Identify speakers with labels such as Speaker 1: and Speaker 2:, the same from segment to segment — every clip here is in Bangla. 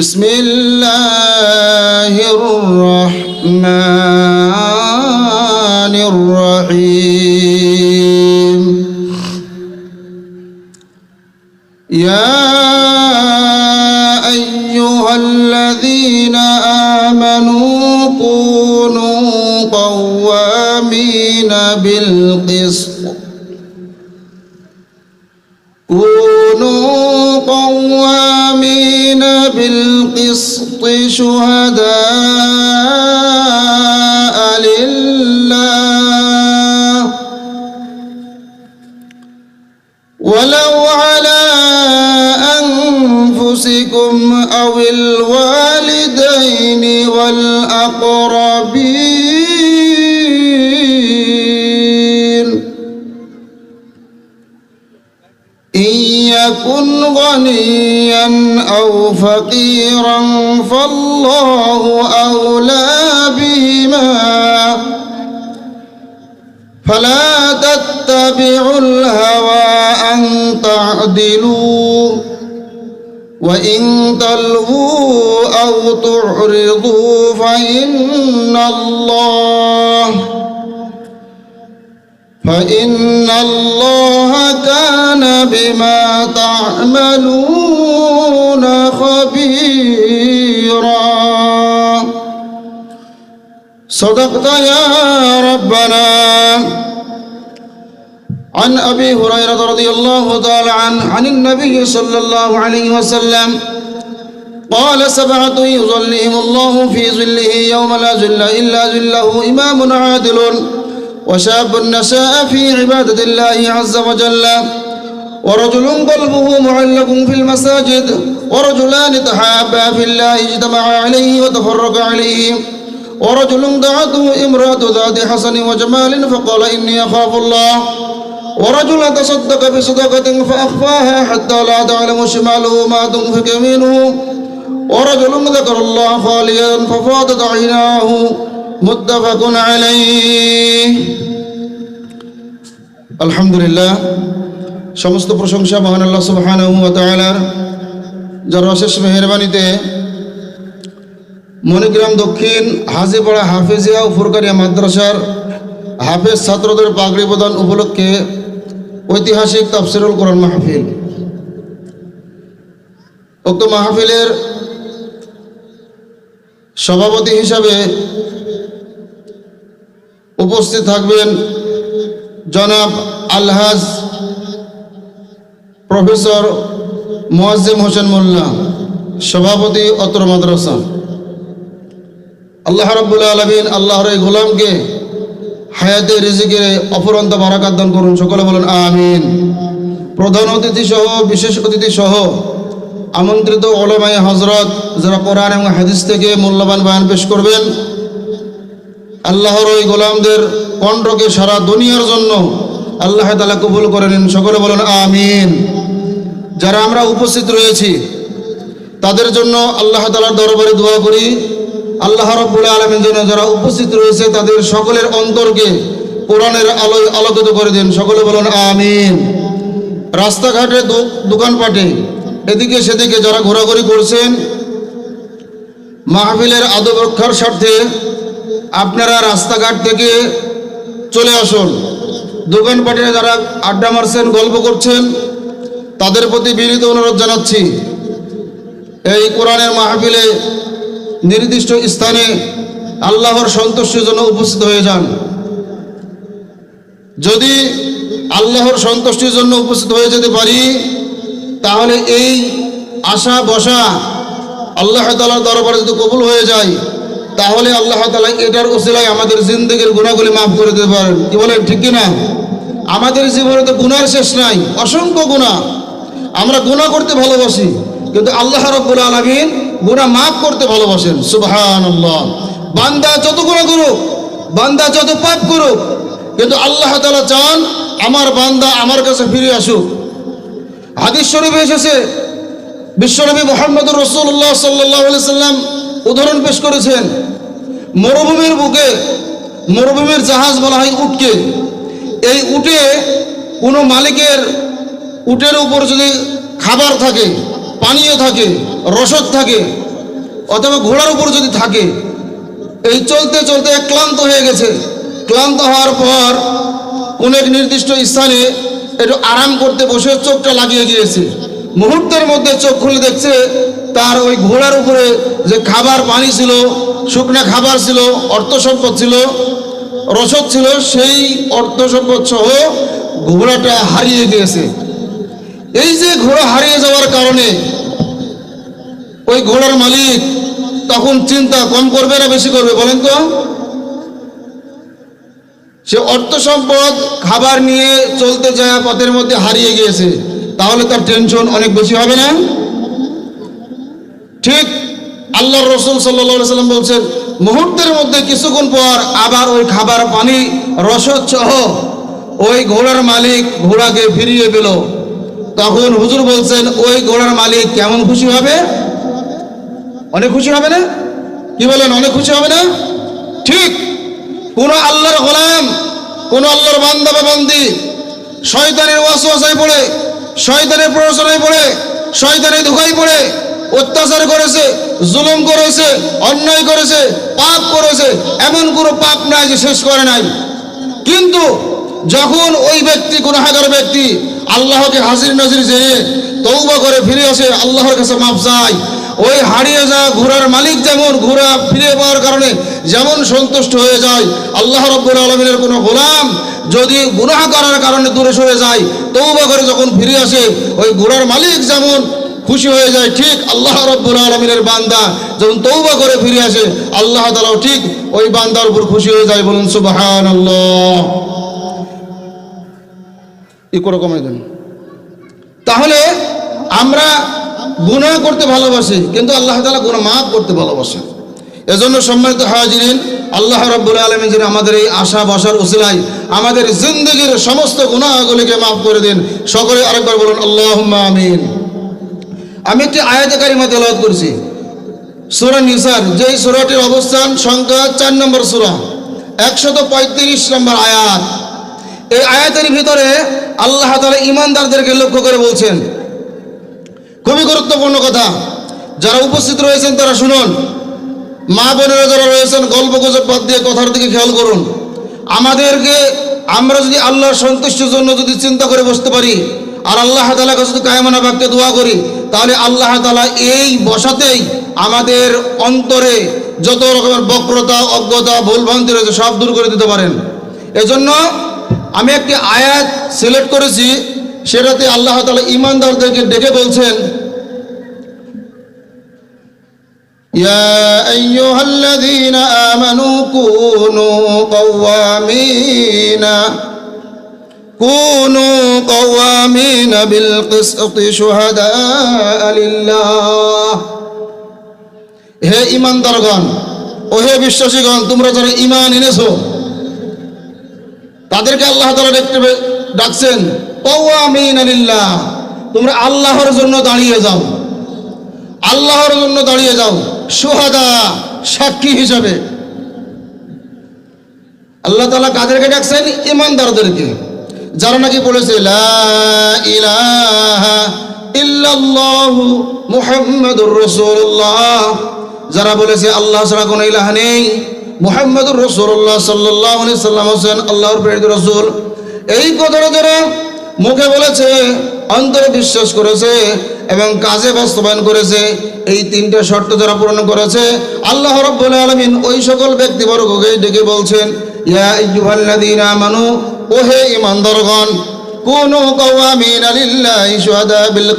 Speaker 1: بسم الله والأقربين. إن يكن غنيا أو فقيرا فالله أولى بهما. فلا تتبعوا الهوى أن تعدلوا. وإن تلووا أو تعرضوا فإن الله فإن الله كان بما تعملون خبيرا. صدقت يا ربنا. عن أبي هريرة رضي الله تعالى عنه عن النبي صلى الله عليه وسلم. قال سبعة يظلهم الله في ظله يوم لا ظل إلا ظله إمام عادل وشاب نشأ في عبادة الله عز وجل. ورجل قلبه معلق في المساجد ورجلان تحابا في الله اجتمعا عليه وتفرقا عليه. ورجل دعته امرأة ذات حسن وجمال فقال إني أخاف الله. ورجل تصدق بصدقة فأخفاها حتى لا تعلم شماله ما تنفق يمينه ورجل ذكر الله خاليا ففاضت عيناه متفق عليه আলহামদুলিল্লাহ সমস্ত প্রশংসা মহান আল্লাহ সুবহানাহু ওয়া তাআলার যার অশেষ মেহেরবানিতে মণিগ্রাম দক্ষিণ হাজিপাড়া হাফিজিয়া ও ফুরকারিয়া মাদ্রাসার হাফেজ ছাত্রদের পাগড়ি প্রদান উপলক্ষে ঐতিহাসিক তাফসিরুল কোরআন মাহফিল। উক্ত মাহফিলের সভাপতি হিসাবে উপস্থিত থাকবেন জনাব আলহাজ প্রফেসর মোয়াজ্জিম হোসেন মোল্লা, সভাপতি অত্র মাদ্রাসা। আল্লাহ রব্বুল আলমিন আল্লাহর এই গোলামকে হায়াতে রিজিকে অপরন্ত বারাকাত দান করুন। সকলে বলুন, আমিন। প্রধান অতিথি সহ, বিশেষ অতিথি সহ, আমন্ত্রিত ওলামাই হজরত যারা কোরআন এবং হাদিস থেকে মূল্যবান বয়ান পেশ করবেন, আল্লাহর ওই গোলামদের কণ্ঠকে সারা দুনিয়ার জন্য আল্লাহ তালা কবুল করে নিন। সকলে বলুন, আমিন। যারা আমরা উপস্থিত রয়েছি, তাদের জন্য আল্লাহ তালার দরবারে দোয়া করি। আল্লাহ রব্বুল আলমের জন্য যারা উপস্থিত রয়েছে তাদের সকলের অন্তরকে কোরআনের আলোয় আলোকিত করে দিন। সকলে বলুন, আমিন। রাস্তাঘাটে দোকানপাটে, এদিকে সেদিকে যারা ঘোরাঘুরি করছেন, মাহফিলের আদব রক্ষার স্বার্থে আপনারা রাস্তাঘাট থেকে চলে আসুন। দোকানপাটে যারা আড্ডা মারছেন, গল্প করছেন, তাদের প্রতি বিনীত অনুরোধ জানাচ্ছি। এই কোরআনের মাহফিলে নির্দিষ্ট স্থানে আল্লাহর সন্তুষ্টির জন্য উপস্থিত হয়ে যান। যদি আল্লাহর সন্তুষ্টির জন্য উপস্থিত হয়ে যেতে পারি, তাহলে এই আশা বসা আল্লাহ তালার দরবারে যদি কবুল হয়ে যায়, তাহলে আল্লাহ তালা এটার ওসিলায় আমাদের জিন্দগির গুণাগুলি মাফ করে দিতে পারেন। কি বলেন, ঠিক কিনা আমাদের জীবনে তো গুণার শেষ নাই, অসংখ্য গুণা আমরা গুণা করতে ভালোবাসি, কিন্তু আল্লাহ রব্বুল আলমিন গুণা মাফ করতে ভালোবাসেন। সুবহান বান্দা যত গুণা করুক, বান্দা যত পাপ করুক, কিন্তু আল্লাহ তালা চান আমার বান্দা আমার কাছে ফিরে আসুক। হাদিস শরীফে এসেছে বিশ্বনবী মোহাম্মদ রসুল্লাহ সাল্লাহ সাল্লাম উদাহরণ পেশ করেছেন, মরুভূমির বুকে মরুভূমির জাহাজ বলা হয় উটকে। এই উটে কোনো মালিকের উটের উপর যদি খাবার থাকে পানীয় থাকে, রসদ থাকে, অথবা ঘোড়ার উপর যদি থাকে, এই চলতে চলতে ক্লান্ত হয়ে গেছে। ক্লান্ত হওয়ার পর কোন এক নির্দিষ্ট স্থানে একটু আরাম করতে বসে চোখটা লাগিয়ে গিয়েছে মুহূর্তের মধ্যে চোখ খুলে দেখছে, তার ওই ঘোড়ার উপরে যে খাবার পানি ছিল, শুকনা খাবার ছিল অর্থ সম্পদ ছিল, রসদ ছিল, সেই অর্থ সম্পদ সহ ঘোড়াটা হারিয়ে গিয়েছে। এই যে ঘোড়া হারিয়ে যাওয়ার কারণে ওই ঘোড়ার মালিক তখন চিন্তা কম করবে না বেশি করবে, বলেন তো? সে অর্থ সম্পদ, খাবার নিয়ে চলতে যায় পথের মধ্যে হারিয়ে গিয়েছে, তাহলে তার টেনশন অনেক বেশি হবে না? ঠিক আল্লাহ রসুল সাল্লা সাল্লাম বলছেন, মুহূর্তের মধ্যে কিছুক্ষণ পর আবার ওই খাবার পানি, রসদ সহ ওই ঘোড়ার মালিক ঘোড়াকে ফিরিয়ে পেল। তখন হুজুর বলছেন, ওই ঘোড়ার মালিক কেমন খুশি হবে? অনেক খুশি হবে না? কি বলেন, অনেক খুশি হবে না? ঠিক। কোন আল্লাহর গোলাম, কোন আল্লাহর বান্দা বা বান্দি শয়তানের ওয়াসওয়াসায় পড়ে, শয়তানের প্ররোচনায় পড়ে, শয়তানের ধোকায় পড়ে, অত্যাচার করেছে, জুলুম করেছে, অন্যায় করেছে, পাপ করেছে, এমন কোনো পাপ নাই যে শেষ করে নাই। কিন্তু যখন ওই ব্যক্তি, গুনাহাগার ব্যক্তি আল্লাহকে হাজির নাজির যেয়ে তৌবা করে ফিরে আসে, আল্লাহর কাছে মাপ চায়। ওই হারিয়ে যাওয়া ঘোড়ার মালিক যেমন ঘোড়া ফিরে পাওয়ার কারণে যেমন সন্তুষ্ট হয়ে যায়, আল্লাহ রব্বুল আলমিনের কোনো গোলাম যদি গুনাহ করার কারণে দূরে সরে যায়, তৌবা করে যখন ফিরে আসে, ওই ঘোড়ার মালিক যেমন খুশি হয়ে যায়, ঠিক আল্লাহ রব্বুল আলমিনের বান্দা যখন তৌবা করে ফিরে আসে, আল্লাহ তালাও ঠিক ওই বান্দার উপর খুশি হয়ে যায় বলুন সুবাহান আল্লাহ ই করে কমে দেন তাহলে আমরা গুনাহ করতে ভালোবাসি, কিন্তু আল্লাহ তালা গুনাহ মাফ করতে ভালোবাসে। এজন্য সম্মানিত হাজিরিন, আল্লাহ রব্বুল আলমী যেন আমাদের এই আশা বসার উসিলাই আমাদের জিন্দগির সমস্ত গুনাহগুলিকে মাফ করে দিন। সকলে আরেকবার বলুন আল্লাহ আমিন। আমি একটি আয়াতকারী কারিমা তেলাওয়াত করছি। সুরা নিসার, যেই সুরাটির অবস্থান সংখ্যা চার নম্বর সুরা, একশত পঁয়ত্রিশ নম্বর আয়াত। এই আয়াতের ভিতরে আল্লাহ তালা ইমানদারদেরকে লক্ষ্য করে বলছেন। খুবই গুরুত্বপূর্ণ কথা। যারা উপস্থিত রয়েছেন, তারা শুনুন। মা বোনেরা যারা রয়েছেন, গল্প গুজব বাদ দিয়ে কথার দিকে খেয়াল করুন। আমাদেরকে আমরা যদি আল্লাহর সন্তুষ্টির জন্য যদি চিন্তা করে বসতে পারি, আর আল্লাহ তালাকে যদি কায়মানা বাক্যে দোয়া করি, তাহলে আল্লাহ তালা এই বসাতেই আমাদের অন্তরে যত রকমের বক্রতা, অজ্ঞতা, ভুলভ্রান্তি রয়েছে, সব দূর করে দিতে পারেন। এজন্য আমি একটি আয়াত সিলেক্ট করেছি সেটাতে আল্লাহ তালা ইমানদারদেরকে ডেকে বলছেন يا أيها الذين آمنوا كونوا قوامين كونوا قوامين بالقسط شهداء لله হে ইমানদারগণ ও হে বিশ্বাসীগণ তোমরা যারা ইমান এনেছো তাদেরকে আল্লাহ তালা দেখতে ডাকছেন আলিল্লাহ, তোমরা আল্লাহর জন্য দাঁড়িয়ে যাও। আল্লাহর জন্য দাঁড়িয়ে যাও, সোহাদা, সাক্ষী হিসাবে। আল্লাহ তালা কাদেরকে ডাকছেন? ইমানদারদেরকে যারা নাকি বলেছে যারা বলেছে, আল্লাহ ছাড়া কোনো ইলাহ নেই। মুহাম্মাদুর রসুল্লাহ সাল্লাল্লাহু আলাইহি সাল্লাম হোসেন আল্লাহর প্রেরিত রসুল। এই কথাটা যারা মুখে বলেছে, অন্তরে বিশ্বাস করেছে এবং কাজে বাস্তবায়ন করেছে। এই তিনটা শর্ত যারা পূরণ করেছে, আল্লাহ রব্বুল আলামিন ওই সকল ব্যক্তিবর্গকে ডেকে বলছেন, ইয়া আইয়ুহাল্লাযীনা আমানু, ওহে ঈমানদারগণ, কুনু কাওয়ামিনা লিল্লাহি শুহাদা বিল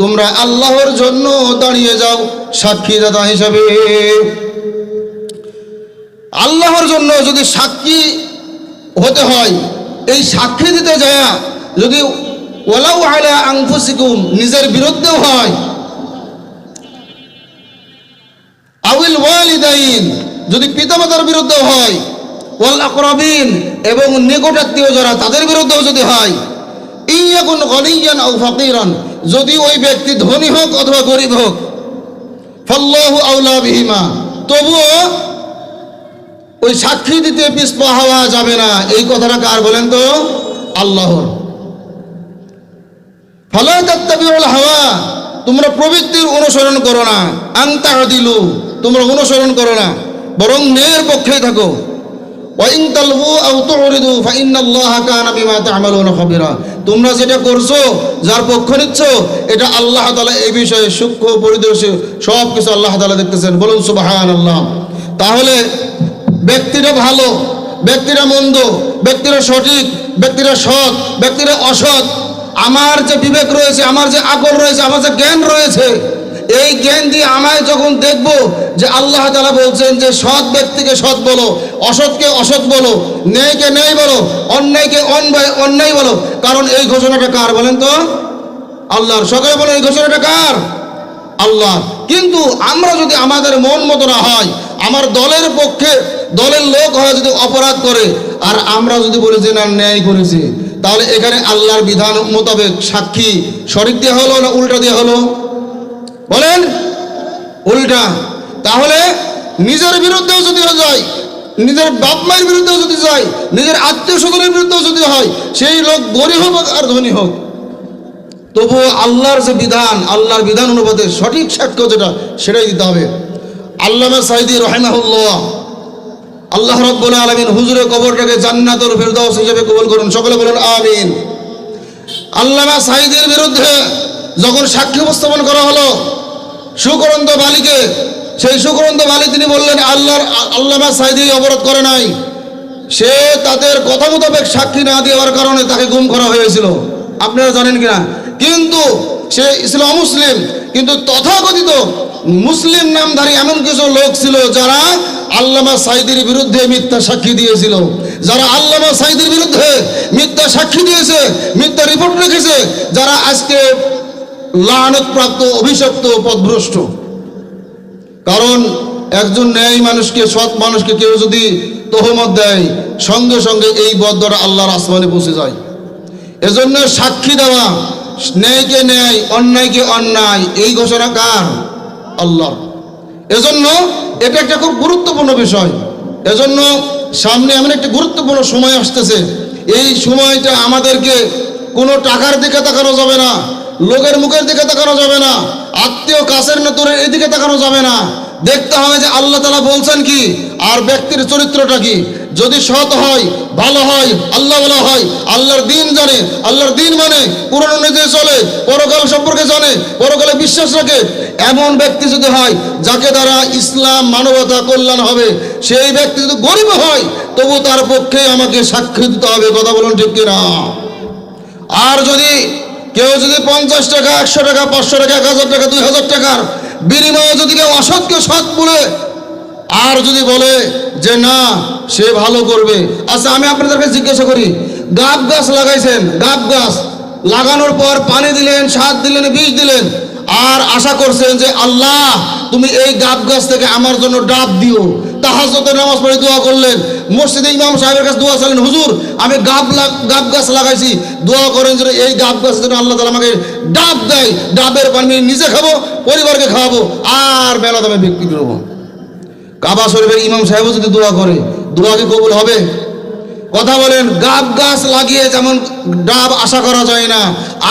Speaker 1: তোমরা আল্লাহর জন্য দাঁড়িয়ে যাও সাক্ষীদাতা হিসাবে। আল্লাহর জন্য যদি সাক্ষী হতে হয়, এই সাক্ষী দিতে যায় যদি ওলাউ আলা আংফুসিকুম নিজের বিরুদ্ধেও হয়, আউল ওয়ালিদাইন যদি পিতামাতার বিরুদ্ধেও হয়, ওয়াল আকরাবিন এবং নিকটাত্মীয় যারা তাদের বিরুদ্ধেও যদি হয় ইয়াকুন গনিয়ান আও ফাকিরান যদি ওই ব্যক্তি ধনী হোক অথবা গরিব হোক, ফাল্লাহু আউলা বিহিমা, তবুও ওই সাক্ষী দিতে পিছপা হওয়া যাবে না। এই কথাটা কার বলেন তো? আল্লাহর। ফলে হাওয়া, তোমরা প্রবৃত্তির অনুসরণ করো না। আংতা দিলু তোমরা অনুসরণ করো না। বরং ন্যায়ের পক্ষেই থাকো। তোমরা যেটা করছ, যার পক্ষ নিচ্ছ, এটা আল্লাহ তাআলা এই বিষয়ে সূক্ষ্ম পরিদর্শী। সব কিছু আল্লাহ তাআলা দেখতেছেন। বলুন সুবহানাল্লাহ। তাহলে ব্যক্তিটা ভালো, ব্যক্তিরা মন্দ, ব্যক্তিরা সঠিক, ব্যক্তিরা সৎ, ব্যক্তিরা অসৎ, আমার যে বিবেক রয়েছে, আমার যে আকল রয়েছে, আমার যে জ্ঞান রয়েছে, এই জ্ঞান দিয়ে আমায় যখন দেখব যে আল্লাহ তালা বলছেন যে সৎ ব্যক্তিকে সৎ বলো, অসৎকে অসৎ বলো, ন্যায়কে ন্যায় বলো, অন্যায়কে অন্যায় অন্যায় বলো, কারণ এই ঘোষণাটা কার বলেন তো? আল্লাহর। সকলে বলেন, এই ঘোষণাটা কার? আল্লাহ কিন্তু আমরা যদি আমাদের মন মতো না হয় আমার দলের পক্ষে দলের লোক হয় যদি অপরাধ করে, আর আমরা যদি বলি যে না, ন্যায় করেছি, তাহলে এখানে আল্লাহর বিধান মোতাবেক সাক্ষী সঠিক দেওয়া হলো না উল্টা দেওয়া হলো? বলেন। উল্টা। তাহলে নিজের বিরুদ্ধেও যদি যায়, নিজের বাপ মায়ের বিরুদ্ধেও যদি যায়, নিজের আত্মীয় স্বজনের বিরুদ্ধেও যদি হয়, সেই লোক গরিব হোক আর ধনী হোক। তবুও আল্লাহর যে বিধান, আল্লাহর বিধান অনুপাতে সঠিক সাক্ষ্য যেটা, সেটাই দিতে হবে। আল্লামা সাইদি রহেমাহুল্লাহ, আল্লাহ রব্বুল আলমিন হুজুরের কবরটাকে জান্নাতুল ফেরদাউস হিসেবে কবুল করুন। সকলে বলুন, আমিন। আল্লামা সাইদের বিরুদ্ধে যখন সাক্ষী উপস্থাপন করা হলো সুকরন্ত বালিকে, সেই সুকরন্ত বালি তিনি বললেন, আল্লাহর আল্লামা সাইদি অবরোধ করে নাই। সে তাদের কথা মোতাবেক সাক্ষী না দেওয়ার কারণে তাকে গুম করা হয়েছিল। আপনারা জানেন কিনা? কিন্তু সে ইসলাম মুসলিম, কিন্তু তথাকথিত মুসলিম নামধারী এমন কিছু লোক ছিল যারা আল্লামা সাইদির বিরুদ্ধে মিথ্যা সাক্ষী দিয়েছিল। যারা আল্লামা সাইদির বিরুদ্ধে মিথ্যা সাক্ষী দিয়েছে, মিথ্যা রিপোর্ট রেখেছে, যারা আজকে লানতপ্রাপ্ত, অভিশপ্ত, পদভ্রষ্ট। কারণ একজন ন্যায় মানুষকে, সৎ মানুষকে কেউ যদি তহমত দেয়, সঙ্গে সঙ্গে এই বদরা আল্লাহর আসমানে পৌঁছে যায়। এজন্য সাক্ষী দেওয়া, ন্যায়কে ন্যায়, অন্যায়কে অন্যায়, এই ঘোষণা কার? আল্লাহ এজন্য এটা একটা খুব গুরুত্বপূর্ণ বিষয়। এজন্য সামনে এমন একটি গুরুত্বপূর্ণ সময় আসতেছে। এই সময়টা আমাদেরকে কোনো টাকার দিকে তাকানো যাবে না, লোকের মুখের দিকে তাকানো যাবে না, আত্মীয় কাছের নতুনের এদিকে তাকানো যাবে না। দেখতে হবে যে আল্লাহ তালা বলছেন কি, আর ব্যক্তির চরিত্রটা কি। যদি সৎ হয়, ভালো হয়, আল্লাহ বলা হয়, আল্লাহর দিন জানে, আল্লাহর দিন মানে পুরনো অনুযায়ী চলে, পরকাল সম্পর্কে জানে, পরকালে বিশ্বাস রাখে। এমন ব্যক্তি যদি হয়, যাকে দ্বারা ইসলাম মানবতা কল্যাণ হবে, সেই ব্যক্তি যদি গরিব হয়, তবু তার পক্ষে আমাকে সাক্ষী দিতে হবে, কথা বলুন ঠিক কিনা? আর যদি কেউ যদি পঞ্চাশ টাকা, একশো টাকা, পাঁচশো টাকা, এক হাজার টাকা, দুই হাজার টাকার বিনিময়ে যদি কেউ অসৎকে সৎ বলে, আর যদি বলে যে না, সে ভালো করবে। আচ্ছা আমি আপনাদেরকে জিজ্ঞাসা করি, গাব গাছ লাগাইছেন, গাব গাছ লাগানোর পর পানি দিলেন, সার দিলেন বীজ দিলেন, আর আশা করছেন যে আল্লাহ, তুমি এই গাব গাছ থেকে আমার জন্য ডাব দিও। তাহাজতে নামাজ পড়ে দোয়া করলেন। মসজিদে ইমাম সাহেবের কাছে দোয়া চালেন হুজুর, আমি গাব গাব গাছ লাগাইছি। দোয়া করেন যেন এই গাব গাছ যেন আল্লাহ তালা আমাকে ডাব দেয়। ডাবের পানি নিজে খাব, পরিবারকে খাওয়াবো, আর মেলা দামে বিক্রি করব। কাবা শরীফের ইমাম সাহেবও যদি দোয়া করে, দোয়া কি কবুল হবে? কথা বলেন, গাব গাছ লাগিয়ে যেমন ডাব আশা করা যায় না,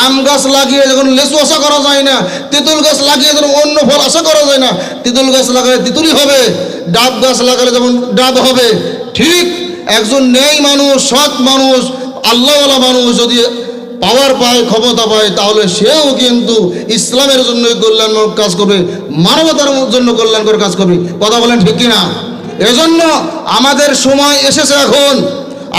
Speaker 1: আম গাছ লাগিয়ে যখন লেসু আশা করা যায় না, তেঁতুল গাছ লাগিয়ে যেন অন্য ফল আশা করা যায় না, তেঁতুল গাছ লাগালে তেঁতুলই হবে, ডাব গাছ লাগালে যেমন ডাব হবে, ঠিক একজন নেই মানুষ, সৎ মানুষ, আল্লাহওয়ালা মানুষ যদি পাওয়ার পায়, ক্ষমতা পায়, তাহলে সেও কিন্তু ইসলামের জন্য কল্যাণমূলক কাজ করবে, মানবতার জন্য কল্যাণকর কাজ করবে। কথা বলেন ঠিক কিনা? এজন্য আমাদের সময় এসেছে এখন।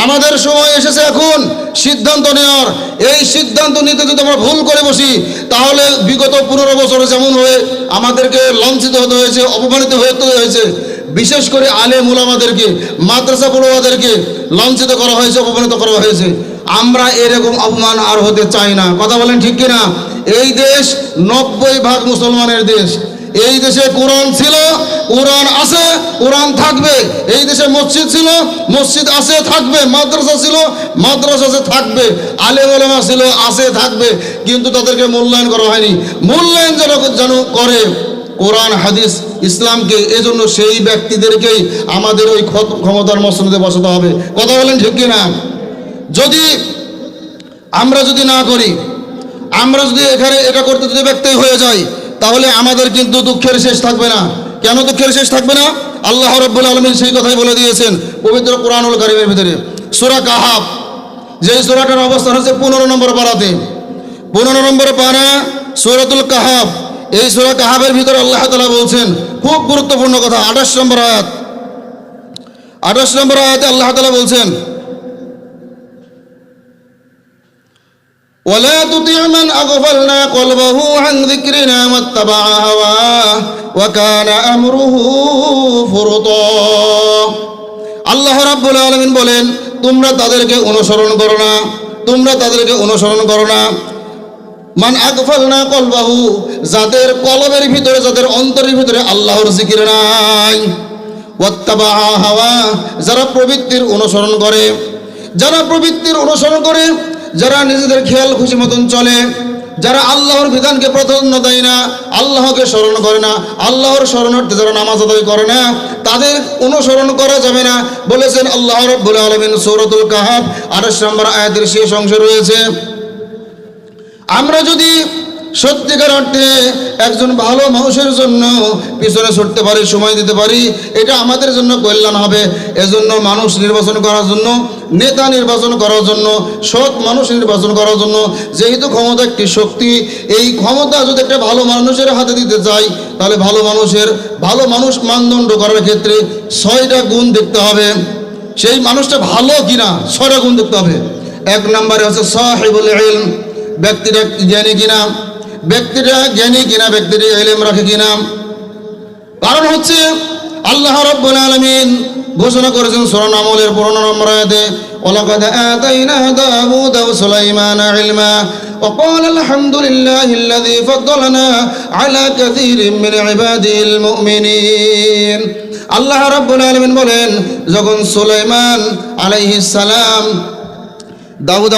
Speaker 1: আমাদের সময় এসেছে এখন। সিদ্ধান্ত নেওয়ার। এই সিদ্ধান্ত নিতে যদি আমরা ভুল করে বসি, তাহলে বিগত পনেরো বছরে যেমন হয়ে আমাদেরকে লাঞ্ছিত হতে হয়েছে, অপমানিত হতে হয়েছে, বিশেষ করে আলে মুলামাদেরকে মাদ্রাসা পড়ুয়াদেরকে লাঞ্ছিত করা হয়েছে, অপমানিত করা হয়েছে। আমরা এরকম অপমান আর হতে চাই না। কথা বলেন ঠিক কিনা? এই দেশ নব্বই ভাগ মুসলমানের দেশ। এই দেশে কোরআন ছিল, কোরআন আছে, কোরআন থাকবে। এই দেশে মসজিদ ছিল, মসজিদ আছে, থাকবে। মাদ্রাসা ছিল, মাদ্রাসা আছে, থাকবে। আলেম ছিল, আছে, থাকবে। কিন্তু তাদেরকে মূল্যায়ন করা হয়নি। মূল্যায়ন যেন যেন করে, কোরআন, হাদিস, ইসলামকে, এজন্য সেই ব্যক্তিদেরকেই আমাদের ওই ক্ষমতার মসনদে বসাতে হবে। কথা বলেন ঠিক কিনা? যদি আমরা যদি না করি, আমরা যদি এখানে এটা করতে যদি ব্যক্তি হয়ে যাই, তাহলে আমাদের কিন্তু দুঃখের শেষ থাকবে না। কেন দুঃখের শেষ থাকবে না? আল্লাহ রব্বুল আলমিন সেই কথাই বলে দিয়েছেন পবিত্র কোরআনুল কারিমের ভিতরে। সুরা কাহাব যেই সুরাটার অবস্থান হচ্ছে পনেরো নম্বর পাড়াতে পনেরো নম্বর পাড়া সুরাতুল কাহাব এই সুরা কাহাবের ভিতরে আল্লাহ তালা বলছেন, খুব গুরুত্বপূর্ণ কথা, আঠাশ নম্বর আয়াত। আঠাশ নম্বর আয়াতে আল্লাহ তালা বলছেন ولا تطع من أغفلنا قلبه عن ذكرنا واتبع هواه وكان أمره فرطا আল্লাহ রাব্বুল আলামিন বলেন তোমরা তাদেরকে অনুসরণ করো না তোমরা তাদেরকে অনুসরণ করো না মান আকফালনা কলবাহু যাদের কলবের ভিতরে যাদের অন্তরের ভিতরে আল্লাহর জিকির নাই ওয়াত্তাবা হাওয়া যারা প্রবৃত্তির অনুসরণ করে যারা প্রবৃত্তির অনুসরণ করে যারা নিজেদের খেয়াল খুশি মতন চলে, যারা আল্লাহর বিধানকে প্রাধান্য দেয় না, আল্লাহকে স্মরণ করে না, আল্লাহর স্মরণার্থে যারা নামাজ আদায় করে না, তাদের অনুসরণ করা যাবে না। বলেছেন আল্লাহ রব্বুল আলমিন সৌরতুল কাহাব আঠাশ নম্বর আয়াতের শেষ অংশ রয়েছে, আমরা যদি সত্যিকার অর্থে একজন ভালো মানুষের জন্য পিছনে ছুটতে পারি, সময় দিতে পারি, এটা আমাদের জন্য কল্যাণ হবে। এজন্য মানুষ নির্বাচন করার জন্য, নেতা নির্বাচন করার জন্য, সৎ মানুষ নির্বাচন করার জন্য, যেহেতু ক্ষমতা একটি শক্তি, এই ক্ষমতা যদি একটা ভালো মানুষের হাতে দিতে চাই তাহলে ভালো মানুষের, ভালো মানুষ মানদণ্ড করার ক্ষেত্রে ছয়টা গুণ দেখতে হবে। সেই মানুষটা ভালো কিনা, ছয়টা গুণ দেখতে হবে। এক নম্বরে হচ্ছে সাহেবুল ব্যক্তিটা জ্ঞানী কিনা ব্যক্তিটা জ্ঞানী কিনা ব্যক্তিটা এলেম রাখে কিনা কারণ হচ্ছে আল্লাহ রব্বুল আলামিন ঘোষণা করেছেন সূরা নামলের 15 নম্বর আয়াতে ওয়ালাকাদ আতাইনা দাউদ ওয়া সুলাইমান ইলমা وقال الحمد لله الذي فضلنا على كثير من عباده المؤمنين আল্লাহ রাব্বুল আলামিন বলেন যখন সুলাইমান আলাইহিস সালাম দাউদ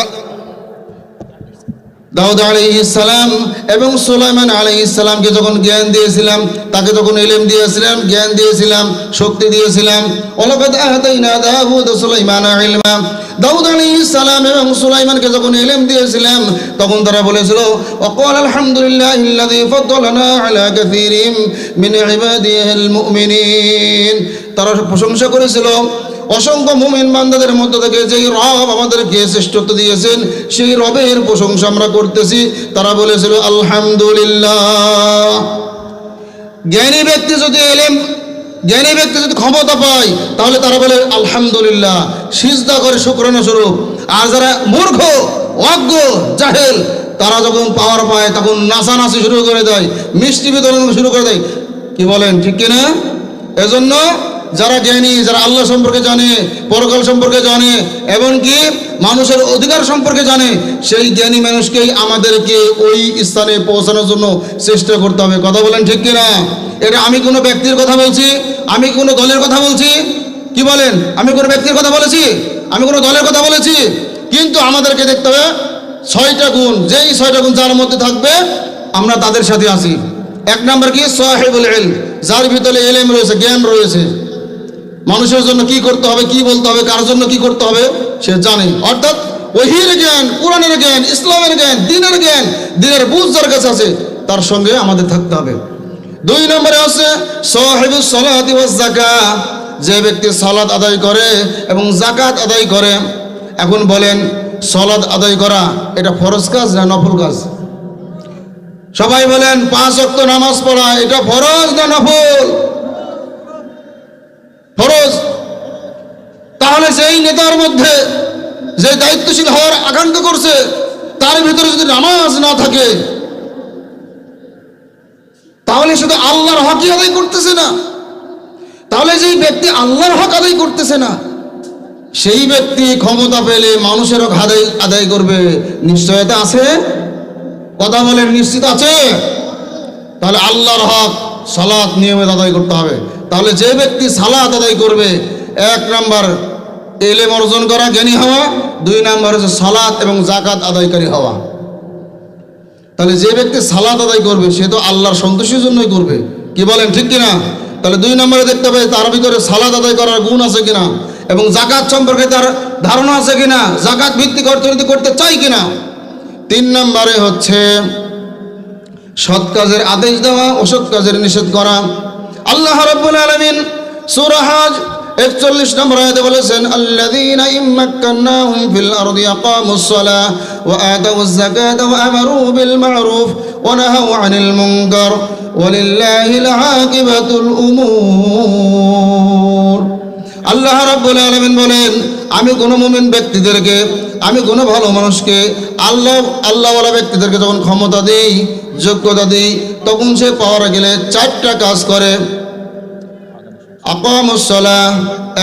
Speaker 1: দাউদ আলাইহিসসালাম এবং সোলাইমান সুলাইমান আলাইহিসসালামকে যখন জ্ঞান দিয়েছিলাম, তাকে যখন ইলম দিয়েছিলাম, জ্ঞান দিয়েছিলাম, শক্তি দিয়েছিলাম, ওয়ালাকাদ আতাইনা দাউদ সুলাইমান ইলমা। দাউদ আলাইহিসসালাম এবং সুলাইমানকে যখন ইলম দিয়েছিলাম, তখন তারা বলেছিল ফাদ্দালানা আলা কাসীরিম মিন ইবাদিহিল মুমিনিন। তারা প্রশংসা করেছিল অসংখ্য মুমিন বান্দাদের মধ্য থেকে যেই রব আমাদেরকে শ্রেষ্ঠত্ব দিয়েছেন, সেই রবের প্রশংসা আমরা করতেছি। তারা বলেছিল, আলহামদুলিল্লাহ। জ্ঞানী ব্যক্তি যদি এলেম, জ্ঞানী ব্যক্তি যদি ক্ষমতা পায়, তাহলে তারা বলে, আলহামদুলিল্লাহ। সিজদা করে শুক্রানা স্বরূপ। আর যারা মূর্খ, অজ্ঞ, জাহেল, তারা যখন পাওয়ার পায়, তখন নাচানাচি শুরু করে দেয়, মিষ্টি বিতরণ শুরু করে দেয়। কি বলেন, ঠিক কিনা? এজন্য যারা জ্ঞানী, যারা আল্লাহ সম্পর্কে জানে, পরকাল সম্পর্কে জানে, এমনকি মানুষের অধিকার সম্পর্কে জানে, সেই জ্ঞানী মানুষকেই আমাদেরকে ওই স্থানে পৌঁছানোর জন্য চেষ্টা করতে হবে। কথা বলেন ঠিক কিনা? এটা আমি কোনো ব্যক্তির কথা বলছি? আমি কোনো দলের কথা বলছি? কি বলেন? আমি কোনো ব্যক্তির কথা বলেছি? আমি কোনো দলের কথা বলেছি? কিন্তু আমাদেরকে দেখতে হবে, ছয়টা গুণ, যেই ছয়টা গুণ যার মধ্যে থাকবে, আমরা তাদের সাথে আছি। এক নাম্বার কি? সাহেবুল ইলম। যার ভিতরে এলেম রয়েছে, জ্ঞান রয়েছে। মানুষের জন্য কি করতে হবে, কি বলতে হবে, কার জন্য কি করতে হবে, সে জানে। অর্থাৎ ওহির জ্ঞান, কোরআনের জ্ঞান, ইসলামের জ্ঞান, দিনের জ্ঞান, দিনের বুঝ যার কাছে আছে, তার সঙ্গে আমাদের থাকতে হবে। দুই নম্বরে আছে যাকাত। যে ব্যক্তি সালাত আদায় করে এবং জাকাত আদায় করে, এখন বলেন সলাদ আদায় করা এটা ফরজ কাজ না নফল কাজ? সবাই বলেন, পাঁচ অক্ত নামাজ পড়া এটা ফরজ না নফল? ফরজ। তাহলে সেই নেতার মধ্যে যে দায়িত্বশীল হওয়ার আকাঙ্ক্ষা করছে, তার ভিতরে যদি নামাজ না থাকে, তাহলে শুধু আল্লাহর হকই আদায় করতেছে না। তাহলে যেই ব্যক্তি আল্লাহর হক আদায় করতেছে না, সেই ব্যক্তি ক্ষমতা পেলে মানুষের হক আদায় আদায় করবে। নিশ্চয়তা আছে? কথা বলেন, নিশ্চিত আছে? তাহলে আল্লাহর হক, সালাত নিয়মিত আদায় করতে হবে। তাহলে যে ব্যক্তি সালাত আদায় করবে, এক নাম্বার এলেম অর্জন করা জ্ঞানী হওয়া, দুই নাম্বার হচ্ছে সালাত এবং জাকাত আদায়কারী হওয়া। তাহলে যে ব্যক্তি সালাত আদায় করবে, সে তো আল্লাহর সন্তোষের জন্যই করবে। কি বলেন, ঠিক কিনা? তাহলে দুই নম্বরে দেখতে হবে তার ভিতরে সালাদ আদায় করার গুণ আছে কিনা, এবং জাকাত সম্পর্কে তার ধারণা আছে কিনা জাকাত ভিত্তিক অর্থনীতি করতে চাই কিনা। তিন নম্বরে হচ্ছে, সৎ কাজের আদেশ দেওয়া, অসৎ কাজের নিষেধ করা। আল্লাহ রাব্বুল আলামিন সূরা হজ 41 নম্বর আয়াতে বলেছেন, আল্লাযীনা ইম্মাক্কান্নাহুম ফিল আরদি আকামুস সালাহ ওয়া আতাউজ যাকাতা ওয়া আমারু বিল মা'রুফ ওয়া নাহাউ আনিল মুনকার ওয়ালিল্লাহিল আকিবাতুল উমুর. আল্লাহ রাব্বুল আলামিন বলেন, আমি কোনো মুমিন ব্যক্তিদেরকে আমি কোনো ভালো মানুষকে আল্লাহ, আল্লাহওয়ালা ব্যক্তিদেরকে যখন ক্ষমতা দিই, যোগ্যতা দিই, তখন সে পাওয়ার গেলে চারটা কাজ করে। আকামুসলা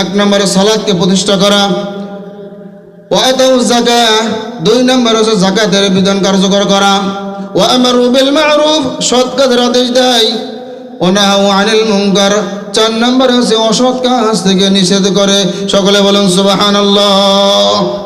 Speaker 1: এক নম্বরে সালাদকে প্রতিষ্ঠা করা। জাকা দুই নম্বর হচ্ছে বিধান কার্যকর করা। ও আমার বিল মারুফ সৎ কাজের আদেশ দেয়। আনিল চার নম্বর হচ্ছে থেকে নিষেধ করে। সকলে বলুন সুবহানাল্লাহ।